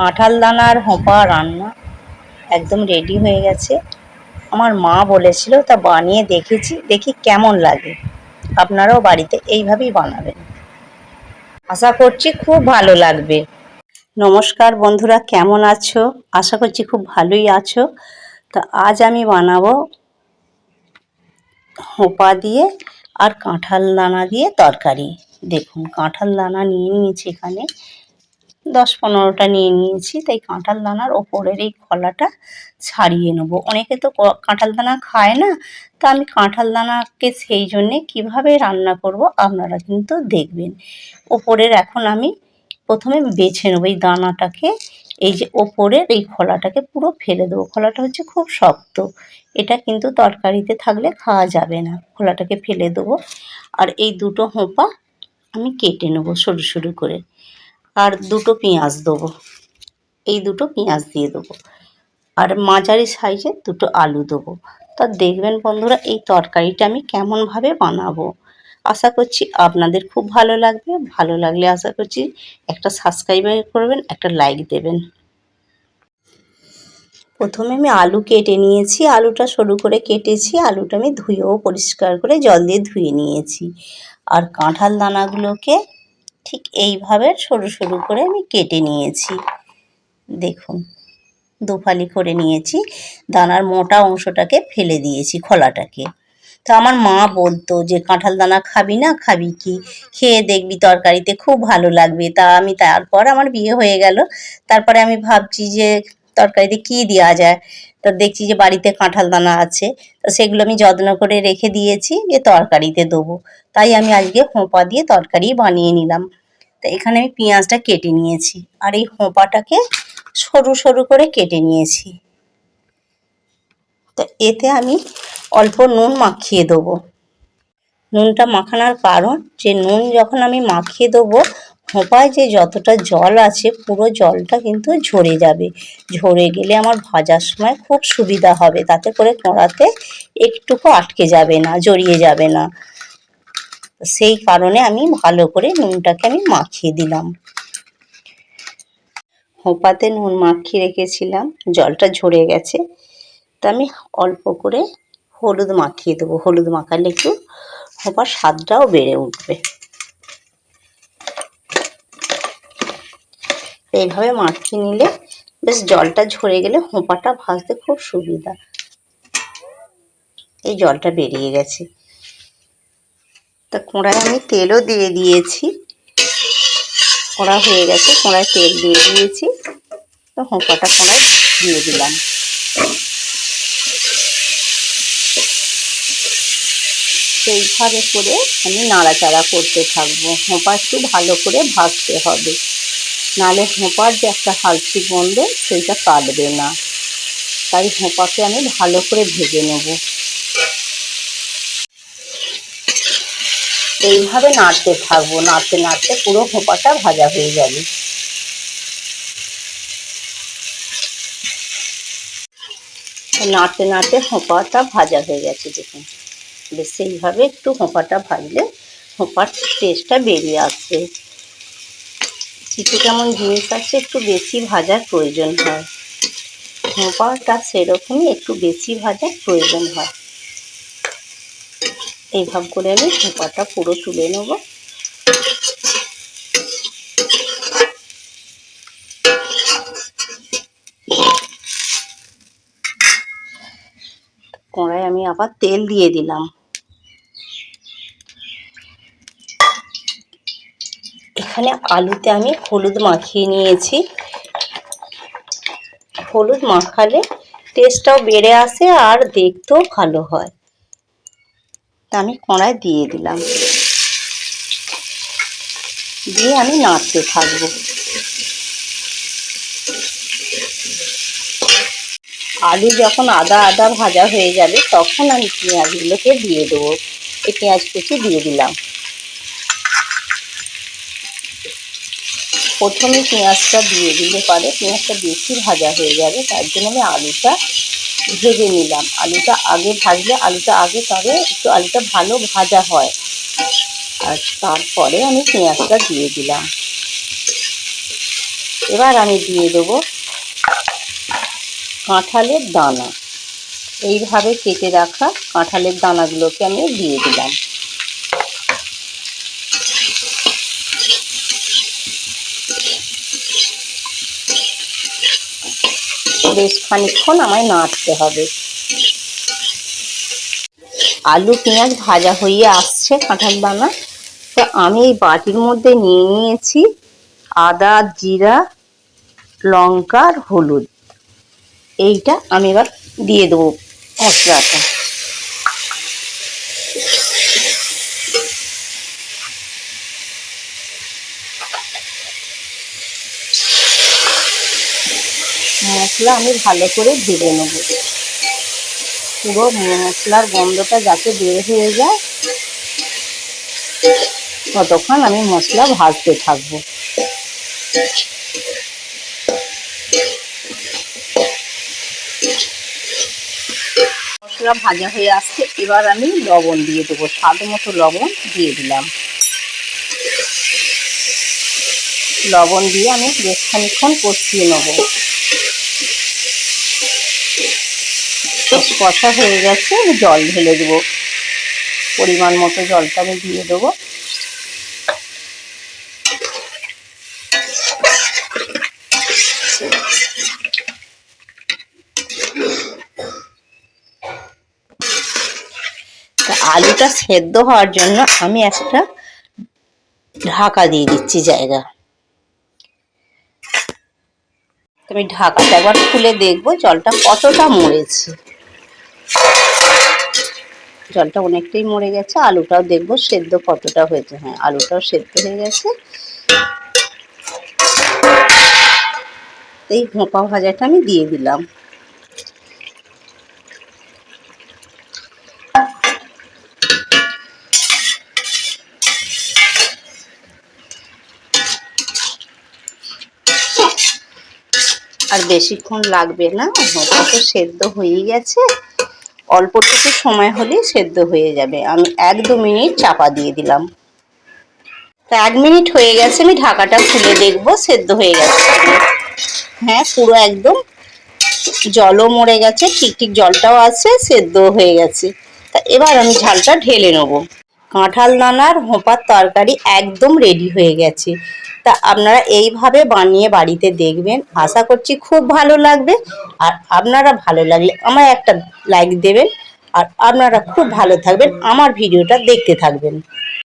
কাঁঠাল দানার হোঁপা রান্না একদম রেডি হয়ে গেছে। আমার মা বলেছিল, তা বানিয়ে দেখেছি, দেখি কেমন লাগে। আপনারাও বাড়িতে এইভাবেই বানাবেন। আশা করছি খুব ভালো লাগবে। নমস্কার বন্ধুরা, কেমন আছো? আশা করছি খুব ভালোই আছো। তা আজ আমি বানাবো হোঁপা দিয়ে আর কাঁঠাল দানা দিয়ে তরকারি। দেখুন, কাঁঠাল দানা নিয়ে নিয়েছি এখানে। দশ পনেরোটা নিয়ে নিয়েছি, তাই কাঁঠাল দানার ওপরের এই খোলাটা ছাড়িয়ে নেব। অনেকে তো কাঁঠাল দানা খায় না, তা আমি কাঁঠাল দানাকে সেই জন্যে কীভাবে রান্না করব আপনারা কিন্তু দেখবেন। ওপরের এখন আমি প্রথমে বেছে নেব এই দানাটাকে, এই যে ওপরের এই খোলাটাকে পুরো ফেলে দেবো। খোলাটা হচ্ছে খুব শক্ত, এটা কিন্তু তরকারিতে থাকলে খাওয়া যাবে না। খোলাটাকে ফেলে দেবো, আর এই দুটো হোঁপা আমি কেটে নেব সরু সরু করে। আর দুটো পেঁয়াজ দেবো। এই দুটো পেঁয়াজ দিয়ে দেবো। আর মাঝারি সাইজের দুটো আলু দেবো। তা দেখবেন বন্ধুরা, এই তরকারিটা আমি কেমনভাবে বানাবো? আশা করছি আপনাদের খুব ভালো লাগবে। ভালো লাগলে আশা করছি একটা সাবস্ক্রাইব করবেন, একটা লাইক দেবেন। প্রথমে আমি আলু কেটে নিয়েছি। আলুটা সরু করে কেটেছি। আলুটা আমি ধুয়েও পরিষ্কার করে জল দিয়ে ধুয়ে নিয়েছি। আর কাঁঠাল দানাগুলোকে ঠিক এইভাবে সরু সরু করে আমি কেটে নিয়েছি। দেখুন, দুফালি করে নিয়েছি, দানার মোটা অংশটাকে ফেলে দিয়েছি খোলাটাকে। তো আমার মা বলতো যে, কাঁঠাল দানা খাবি না, খাবি কি? খেয়ে দেখবি তরকারিতে খুব ভালো লাগবে। তা আমি তারপর আমার বিয়ে হয়ে গেল। তারপরে আমি ভাবছি যে, তরকারিতে কি দেওয়া যায়? তা দেখছি যে বাড়িতে কাঁঠাল দানা আছে, তো সেগুলো আমি যত্ন করে রেখে দিয়েছি যে তরকারিতে দেবো। তাই আমি আজকে হোঁপা দিয়ে তরকারি বানিয়ে নিলাম। তা এখানে আমি পেঁয়াজটা কেটে নিয়েছি আর এই হোঁপাটাকে সরু সরু করে কেটে নিয়েছি। তো এতে আমি অল্প নুন মাখিয়ে দেবো। নুনটা মাখানোর কারণ যে নুন যখন আমি মাখিয়ে দেবো হোঁপায় যে যতটা জল আছে, পুরো জলটা কিন্তু ঝরে যাবে। ঝরে গেলে আমার ভাজার সময় খুব সুবিধা হবে। তাতে করে কড়াতে একটুকু আটকে যাবে না, জড়িয়ে যাবে না। সেই কারণে আমি ভালো করে নুনটাকে আমি মাখিয়ে দিলাম। হোঁপাতে নুন মাখিয়ে রেখেছিলাম, জলটা ঝরে গেছে। তা আমি অল্প করে হলুদ মাখিয়ে দেবো। হলুদ মাখালে একটু হোঁপার স্বাদটাও বেড়ে উঠবে। এইভাবে মাখিয়ে নিলে বেশ জলটা ঝরে গেলে হোঁপাটা ভাজতে খুব সুবিধা। এই জলটা বেরিয়ে গেছে। তা কোঁড়ায় আমি তেলও দিয়ে দিয়েছি। কোঁড়া হয়ে গেছে, কোঁড়ায় তেল দিয়ে দিয়েছি। তো হোঁপাটা কোঁড়ায় দিয়ে দিলাম। সেইভাবে করে আমি নাড়াচাড়া করতে থাকব। হোঁপা একটু ভালো করে ভাজতে হবে। নালে হোঁপার যে একটা হালচি গন্ধ, সেইটা কাটবে না। তাই হোঁপাকে আমি ভালো করে ভেজে নেব। এইভাবে নাড়তে থাকব। নাড়তে নাড়তে পুরো হোঁপাটা ভাজা হয়ে যাবে। নাড়তে নাড়তে হোঁপাটা ভাজা হয়ে গেছে, দেখুন। বেশ, এইভাবে একটু হোঁপাটা ভাজলে হোঁপার টেস্টটা বেরিয়ে আসবে। কিছু কেমন জিনিস আছে একটু বেশি ভাজার প্রয়োজন হয়। হোঁপাটা সেরকমই একটু বেশি ভাজার প্রয়োজন হয়। এইভাবে করে আমি হোঁপাটা পুরো তুলে নেব। কড়াই আমি আবার তেল দিয়ে দিলাম। এখানে আলুতে আমি হলুদ মাখিয়ে নিয়েছি। হলুদ মাখালে টেস্টটাও বেড়ে আসে আর দেখতেও ভালো হয়। তা আমি কড়ায় দিয়ে দিলাম। দিয়ে আমি নাড়তে থাকব। আলু যখন আদা আদা ভাজা হয়ে যাবে, তখন আমি পেঁয়াজগুলোকে দিয়ে দেবো। এই পেঁয়াজ কুচি দিয়ে দিলাম। প্রথমে পেঁয়াজটা দিয়ে দিলে পারে। পেঁয়াজটা বেশি ভাজা হয়ে যাবে, তার জন্য আমি আলুটা ভেজে নিলাম। আলুটা আগে ভাজলে, আলুটা আগে তবে একটু আলুটা ভালো ভাজা হয়। আর তারপরে আমি পেঁয়াজটা দিয়ে দিলাম। এবার আমি দিয়ে দেবো কাঁঠালের দানা। এইভাবে কেটে রাখা কাঁঠালের দানাগুলোকে আমি দিয়ে দিলাম। বেশ খানিক্ষণ আমায় নাড়তে হবে। আলু, পেঁয়াজ ভাজা হয়ে আসছে কাঁঠাল দানা। তো আমি এই বাটির মধ্যে নিয়ে নিয়েছি আদা, জিরা, লঙ্কা আর হলুদ। এইটা আমি এবার দিয়ে দেবো মশলাটা। মশলা আমি ভালো করে ভেজে নেব। পুরো মশলার গন্ধটা যাতে বের হয়ে যায়, ততক্ষণ আমি মশলা ভাজতে থাকব। মশলা ভাজা হয়ে আসছে, এবার আমি লবণ দিয়ে দেবো, স্বাদ মতো লবণ দিয়ে দিলাম। লবণ দিয়ে আমি বেশ খানিক্ষণ কষিয়ে নেব। বেশ কষা হয়ে গেছে, আমি জল ঢেলে দেবো। পরিমাণ মতো জলটা আমি দিয়ে দেবো। আলুটা সেদ্ধ হওয়ার জন্য আমি একটা ঢাকা দিয়ে দিচ্ছি জায়গা। আমি ঢাকাটা একবার খুলে দেখব জলটা কতটা মরেছে। জলটা অনেকটাই মরে গেছে, আলুটাও দেখব সেদ্ধ কতটা হয়েছে। হ্যাঁ আলুটাও সেদ্ধ হয়ে গেছে। এই হোঁপা ভাজাটা আমি দিয়ে দিলাম। আর বেশিক্ষণ লাগবে না ওটা তো সেদ্ধ হয়েই গেছে। অল্পটুকু সময় হলে সেদ্ধ হয়ে যাবে। আমি এক দু মিনিট চাপা দিয়ে দিলাম। তো এক মিনিট হয়ে গেছে, আমি ঢাকাটা খুলে দেখব, সেদ্ধ হয়ে গেছে হ্যাঁ পুরো একদম জলও মরে গেছে, ঠিক ঠিক জলটাও আছে সেদ্ধ হয়ে গেছে। তা এবার আমি ঝালটা ঢেলে নেব। কাঁঠাল দানার হোঁপার তরকারি একদম রেডি হয়ে গেছে। তা আপনারা এইভাবে বানিয়ে বাড়িতে দেখবেন। আশা করছি খুব ভালো লাগবে। আর আপনারা ভালো লাগলে আমার একটা লাইক দেবেন। আর আপনারা খুব ভালো থাকবেন। আমার ভিডিওটা দেখতে থাকবেন।